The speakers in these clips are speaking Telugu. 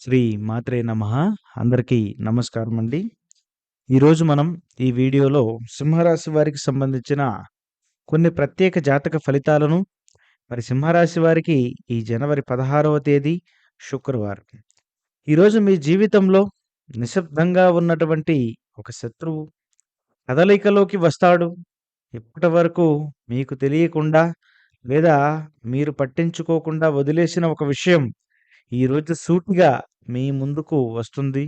శ్రీ మాత్రే నమ. అందరికీ నమస్కారం అండి ఈరోజు మనం ఈ వీడియోలో సింహరాశి వారికి సంబంధించిన కొన్ని ప్రత్యేక జాతక ఫలితాలను మరి సింహరాశి వారికి ఈ జనవరి పదహారవ తేదీ శుక్రవారం. ఈరోజు మీ జీవితంలో నిశ్శబ్దంగా ఉన్నటువంటి ఒక శత్రువు కదలికలోకి వస్తాడు. ఇప్పటి వరకు మీకు తెలియకుండా లేదా మీరు పట్టించుకోకుండా వదిలేసిన ఒక విషయం ఈరోజు సూటిగా మీ ముందుకు వస్తుంది.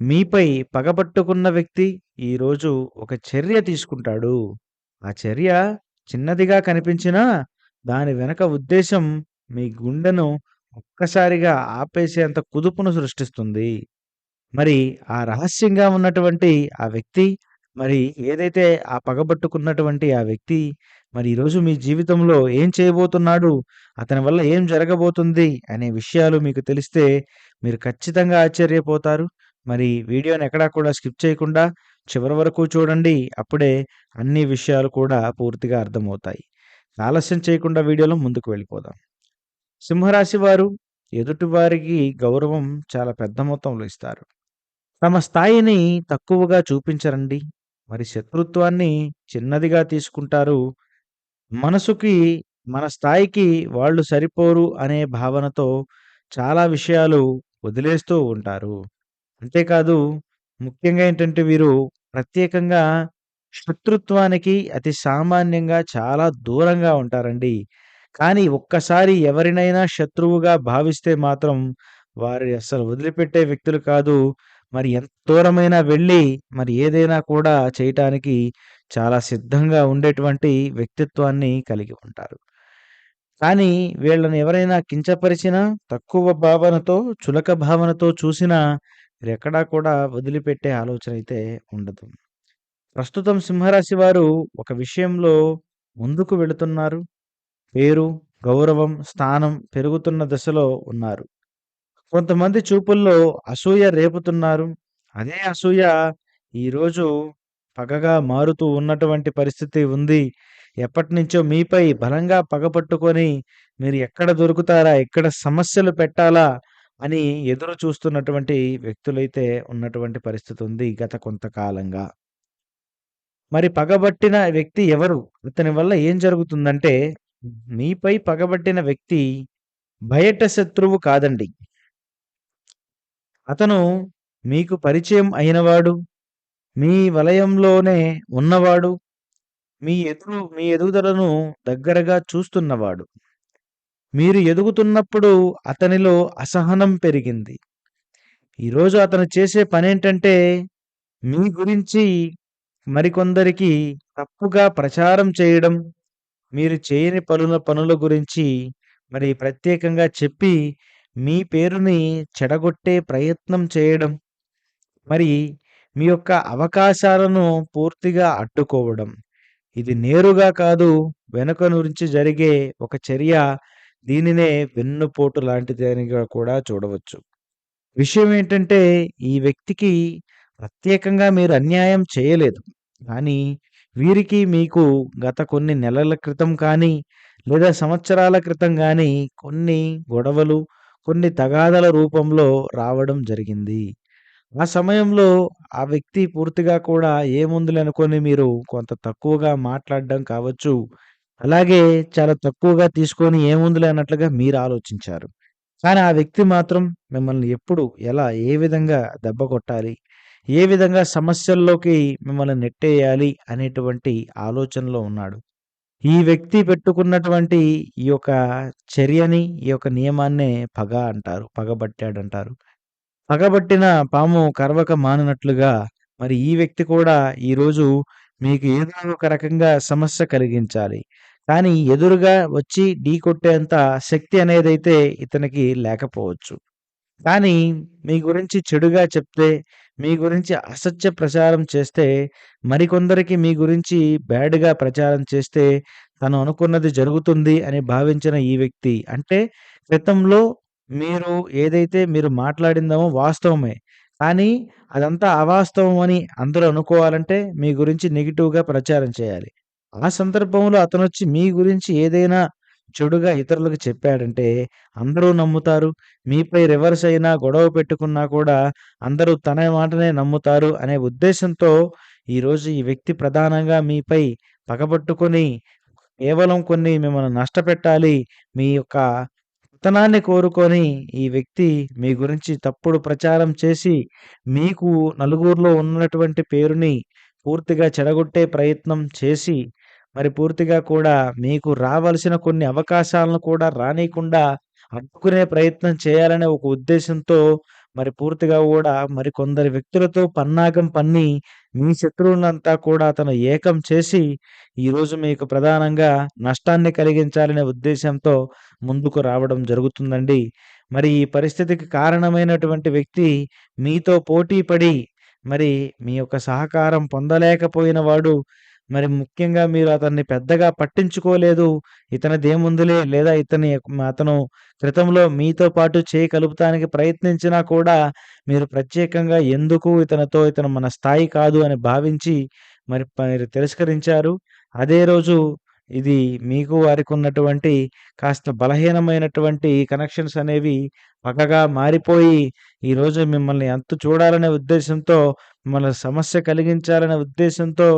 మీపై పగబట్టుకున్న వ్యక్తి ఈరోజు ఒక చర్య తీసుకుంటాడు. ఆ చర్య చిన్నదిగా కనిపించినా దాని వెనక ఉద్దేశం మీ గుండెను ఒక్కసారిగా ఆపేసేంత కుదుపును సృష్టిస్తుంది. మరి ఆ రహస్యంగా ఉన్నటువంటి ఆ వ్యక్తి మరి ఏదైతే ఆ పగబట్టుకున్నటువంటి ఆ వ్యక్తి మరి ఈరోజు మీ జీవితంలో ఏం చేయబోతున్నాడు? అతని వల్ల ఏం జరగబోతుంది? అనే విషయాలు మీకు తెలిస్తే మీరు ఖచ్చితంగా ఆశ్చర్యపోతారు. మరి వీడియోని ఎక్కడా కూడా స్కిప్ చేయకుండా చివరి వరకు చూడండి. అప్పుడే అన్ని విషయాలు కూడా పూర్తిగా అర్థమవుతాయి. ఆలస్యం చేయకుండా వీడియోలో ముందుకు వెళ్ళిపోదాం. సింహరాశి వారు ఎదుటివారికి గౌరవం చాలా పెద్ద మొత్తంలో ఇస్తారు. తమ స్థాయిని తక్కువగా చూపించరండి. మరి శత్రుత్వాన్ని చిన్నదిగా తీసుకుంటారు. మనసుకి మన స్థాయికి వాళ్ళు సరిపోరు అనే భావనతో చాలా విషయాలు వదిలేస్తూ ఉంటారు. అంతేకాదు ముఖ్యంగా ఏంటంటే వీరు ప్రత్యేకంగా శత్రుత్వానికి అతి సామాన్యంగా చాలా దూరంగా ఉంటారండి. కానీ ఒక్కసారి ఎవరినైనా శత్రువుగా భావిస్తే మాత్రం వారి అసలు వదిలిపెట్టే వ్యక్తులు కాదు. మరి ఎంత దూరమైనా వెళ్ళి మరి ఏదైనా కూడా చేయటానికి చాలా సిద్ధంగా ఉండేటువంటి వ్యక్తిత్వాన్ని కలిగి ఉంటారు. కానీ వీళ్ళని ఎవరైనా కించపరిచినా తక్కువ భావనతో చులక భావనతో చూసినా ఎక్కడా కూడా వదిలిపెట్టే ఆలోచన అయితే ఉండదు. ప్రస్తుతం సింహరాశి వారు ఒక విషయంలో ముందుకు వెళుతున్నారు. పేరు గౌరవం స్థానం పెరుగుతున్న దశలో ఉన్నారు. కొంతమంది చూపుల్లో అసూయ రేపుతున్నారు. అదే అసూయ ఈరోజు పగగా మారుతూ ఉన్నటువంటి పరిస్థితి ఉంది. ఎప్పటి నుంచో మీపై బలంగా పగపట్టుకొని మీరు ఎక్కడ దొరుకుతారా ఎక్కడ సమస్యలు పెట్టాలా అని ఎదురు చూస్తున్నటువంటి వ్యక్తులైతే ఉన్నటువంటి పరిస్థితి ఉంది గత కొంతకాలంగా. మరి పగబట్టిన వ్యక్తి ఎవరు? అతని వల్ల ఏం జరుగుతుందంటే మీపై పగబట్టిన వ్యక్తి బయట శత్రువు కాదండి. అతను మీకు పరిచయం అయినవాడు మీ వలయంలోనే ఉన్నవాడు మీ ఎదురు మీ ఎదుగుదలను దగ్గరగా చూస్తున్నవాడు. మీరు ఎదుగుతున్నప్పుడు అతనిలో అసహనం పెరిగింది. ఈరోజు అతను చేసే పనేంటంటే మీ గురించి మరికొందరికి తప్పుగా ప్రచారం చేయడం మీరు చేయని పనుల పనుల గురించి మరి ప్రత్యేకంగా చెప్పి మీ పేరుని చెడగొట్టే ప్రయత్నం చేయడం మరి మీ యొక్క అవకాశాలను పూర్తిగా అడ్డుకోవడం. ఇది నేరుగా కాదు వెనుక నుంచి జరిగే ఒక చర్య దీనినే వెన్నుపోటు లాంటిదిగా కూడా చూడవచ్చు. విషయం ఏంటంటే ఈ వ్యక్తికి ప్రత్యేకంగా మీరు అన్యాయం చేయలేదు. కానీ వీరికి మీకు గత కొన్ని నెలల క్రితం కానీ లేదా సంవత్సరాల క్రితం కానీ కొన్ని గొడవలు కొన్ని తగాదల రూపంలో రావడం జరిగింది. ఆ సమయంలో ఆ వ్యక్తి పూర్తిగా కూడా ఏముందిలే అనుకొని మీరు కొంత తక్కువగా మాట్లాడడం కావచ్చు అలాగే చాలా తక్కువగా తీసుకొని ఏముందులే అన్నట్లుగా మీరు ఆలోచించారు. కానీ ఆ వ్యక్తి మాత్రం మిమ్మల్ని ఎప్పుడు ఎలా ఏ విధంగా దెబ్బ కొట్టాలి ఏ విధంగా సమస్యల్లోకి మిమ్మల్ని నెట్టేయాలి అనేటువంటి ఆలోచనలో ఉన్నాడు. ఈ వ్యక్తి పెట్టుకున్నటువంటి ఈ యొక్క చర్యని ఈ యొక్క నియమాన్నే పగ అంటారు పగబట్టాడంటారు. పగబట్టిన పాము కరవక మానినట్లుగా మరి ఈ వ్యక్తి కూడా ఈరోజు మీకు ఏదో ఒక రకంగా సమస్య కలిగించాలి. కానీ ఎదురుగా వచ్చి ఢీ కొట్టేంత శక్తి అనేదైతే ఇతనికి లేకపోవచ్చు. కానీ మీ గురించి చెడుగా చెప్తే మీ గురించి అసత్య ప్రచారం చేస్తే మరికొందరికి మీ గురించి బ్యాడ్గా ప్రచారం చేస్తే తను అనుకున్నది జరుగుతుంది అని భావించిన ఈ వ్యక్తి అంటే క్రితంలో మీరు ఏదైతే మీరు మాట్లాడిందామో వాస్తవమే కానీ అదంతా అవాస్తవం అని అందరూ అనుకోవాలంటే మీ గురించి నెగిటివ్గా ప్రచారం చేయాలి ఆ సందర్భంలో అతను వచ్చి మీ గురించి ఏదైనా చెడుగా ఇతరులకు చెప్పాడంటే అందరూ నమ్ముతారు. మీపై రివర్స్ అయినా గొడవ పెట్టుకున్నా కూడా అందరూ తన మాటనే నమ్ముతారు అనే ఉద్దేశంతో ఈరోజు ఈ వ్యక్తి ప్రధానంగా మీపై పగబట్టుకొని కేవలం కొన్ని మిమ్మల్ని నష్టపెట్టాలి. మీ యొక్క పతనాన్ని కోరుకొని ఈ వ్యక్తి మీ గురించి తప్పుడు ప్రచారం చేసి మీకు నలుగురిలో ఉన్నటువంటి పేరుని పూర్తిగా చెడగొట్టే ప్రయత్నం చేసి మరి పూర్తిగా కూడా మీకు రావలసిన కొన్ని అవకాశాలను కూడా రానీయకుండా అడ్డుకునే ప్రయత్నం చేయాలనే ఒక ఉద్దేశంతో మరి పూర్తిగా కూడా మరి కొందరి వ్యక్తులతో పన్నాగం పన్ని మీ శత్రువులంతా కూడా అతను ఏకం చేసి ఈరోజు మీకు ప్రధానంగా నష్టాన్ని కలిగించాలనే ఉద్దేశంతో ముందుకు రావడం జరుగుతుందండి. మరి ఈ పరిస్థితికి కారణమైనటువంటి వ్యక్తి మీతో పోటీ పడి మరి మీ యొక్క సహకారం పొందలేకపోయిన వాడు మరి ముఖ్యంగా మీరు అతన్ని పెద్దగా పట్టించుకోలేదు. ఇతనిదేముందులే లేదా ఇతని అతను క్రితంలో మీతో పాటు చేయి కలుపుతానికి ప్రయత్నించినా కూడా మీరు ప్రత్యేకంగా ఎందుకు ఇతనితో ఇతను మన స్థాయి కాదు అని భావించి మరి మీరు తిరస్కరించారు. అదే రోజు ఇది మీకు వారికి ఉన్నటువంటి కాస్త బలహీనమైనటువంటి కనెక్షన్స్ అనేవి పగగా మారిపోయి ఈరోజు మిమ్మల్ని అంతు చూడాలనే ఉద్దేశంతో మిమ్మల్ని సమస్య కలిగించాలనే ఉద్దేశంతో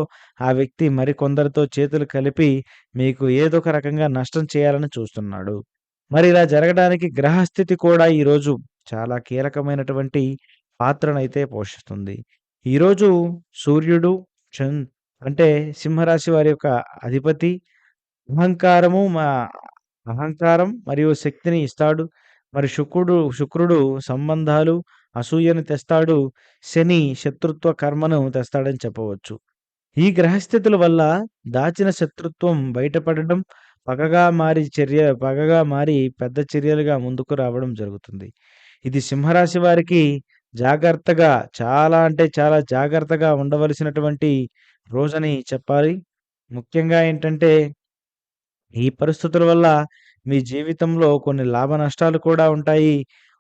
ఆ వ్యక్తి మరికొందరితో చేతులు కలిపి మీకు ఏదో ఒక రకంగా నష్టం చేయాలని చూస్తున్నాడు. మరి ఇలా జరగడానికి గ్రహస్థితి కూడా ఈరోజు చాలా కీలకమైనటువంటి పాత్రనైతే పోషిస్తుంది. ఈరోజు సూర్యుడు చంద్ అంటే సింహరాశి వారి యొక్క అధిపతి అహంకారము మా అహంకారం మరియు శక్తిని ఇస్తాడు. మరి శుక్రుడు శుక్రుడు సంబంధాలు, అసూయను తెస్తాడు. శని శత్రుత్వ కర్మను తెస్తాడని చెప్పవచ్చు. ఈ గ్రహస్థితుల వల్ల దాచిన శత్రుత్వం బయటపడడం, పగగా మారి చర్య పగగా మారి పెద్ద చర్యలుగా ముందుకు రావడం జరుగుతుంది. ఇది సింహరాశి వారికి జాగ్రత్తగా చాలా అంటే చాలా జాగ్రత్తగా ఉండవలసినటువంటి రోజని చెప్పాలి. ముఖ్యంగా ఏంటంటే ఈ పరిస్థితుల వల్ల మీ జీవితంలో కొన్ని లాభ నష్టాలు కూడా ఉంటాయి.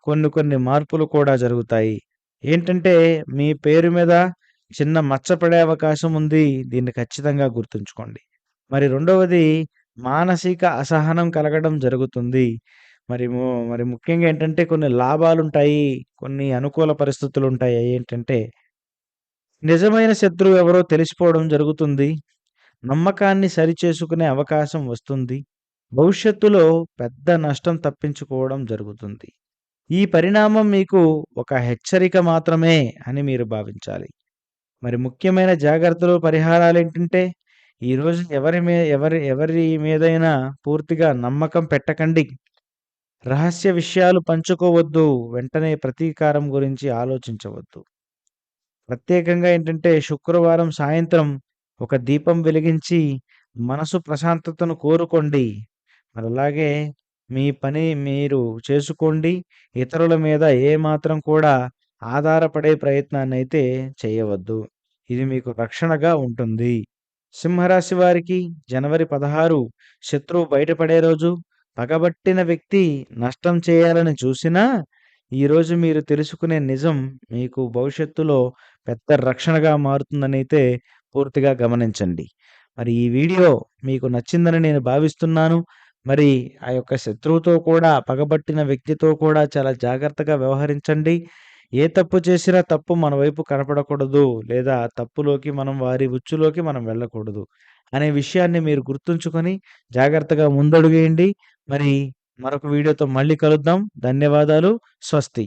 కొన్ని కొన్ని మార్పులు కూడా జరుగుతాయి. ఏంటంటే మీ పేరు మీద చిన్న మచ్చ పడే అవకాశం ఉంది. దీన్ని ఖచ్చితంగా గుర్తుంచుకోండి. మరి రెండవది మానసిక అసహనం కలగడం జరుగుతుంది. మరి మరి ముఖ్యంగా ఏంటంటే కొన్ని లాభాలుంటాయి. కొన్ని అనుకూల పరిస్థితులు ఉంటాయి ఏంటంటే నిజమైన శత్రువు ఎవరో తెలిసిపోవడం జరుగుతుంది. నమ్మకాన్ని సరిచేసుకునే అవకాశం వస్తుంది. భవిష్యత్తులో పెద్ద నష్టం తప్పించుకోవడం జరుగుతుంది. ఈ పరిణామం మీకు ఒక హెచ్చరిక మాత్రమే అని మీరు భావించాలి. మరి ముఖ్యమైన జాగ్రత్తలు, పరిహారాలు ఏంటంటే ఈరోజు ఎవరి మీద ఎవరి ఎవరి మీదైనా పూర్తిగా నమ్మకం పెట్టకండి. రహస్య విషయాలు పంచుకోవద్దు. వెంటనే ప్రతీకారం గురించి ఆలోచించవద్దు. ప్రత్యేకంగా ఏంటంటే శుక్రవారం సాయంత్రం ఒక దీపం వెలిగించి మనసు ప్రశాంతతను కోరుకోండి. మరలాగే మీ పని మీరు చేసుకోండి. ఇతరుల మీద ఏమాత్రం కూడా ఆధారపడే ప్రయత్నాన్ని అయితే చేయవద్దు. ఇది మీకు రక్షణగా ఉంటుంది. సింహరాశి వారికి జనవరి 16 శత్రువు బయటపడే రోజు. పగబట్టిన వ్యక్తి నష్టం చేయాలని చూసినా ఈరోజు మీరు తెలుసుకునే నిజం మీకు భవిష్యత్తులో పెద్ద రక్షణగా మారుతుందనైతే పూర్తిగా గమనించండి. మరి ఈ వీడియో మీకు నచ్చిందని నేను భావిస్తున్నాను. మరి ఆ యొక్క శత్రువుతో కూడా పగబట్టిన వ్యక్తితో కూడా చాలా జాగ్రత్తగా వ్యవహరించండి. ఏ తప్పు చేసినా తప్పు మన వైపు కనపడకూడదు. లేదా తప్పులోకి మనం వారి ఉచ్చులోకి మనం వెళ్ళకూడదు. అనే విషయాన్ని మీరు గుర్తుంచుకొని జాగ్రత్తగా ముందడుగేయండి. మరి మరొక వీడియోతో మళ్ళీ కలుద్దాం. ధన్యవాదాలు. స్వస్తి.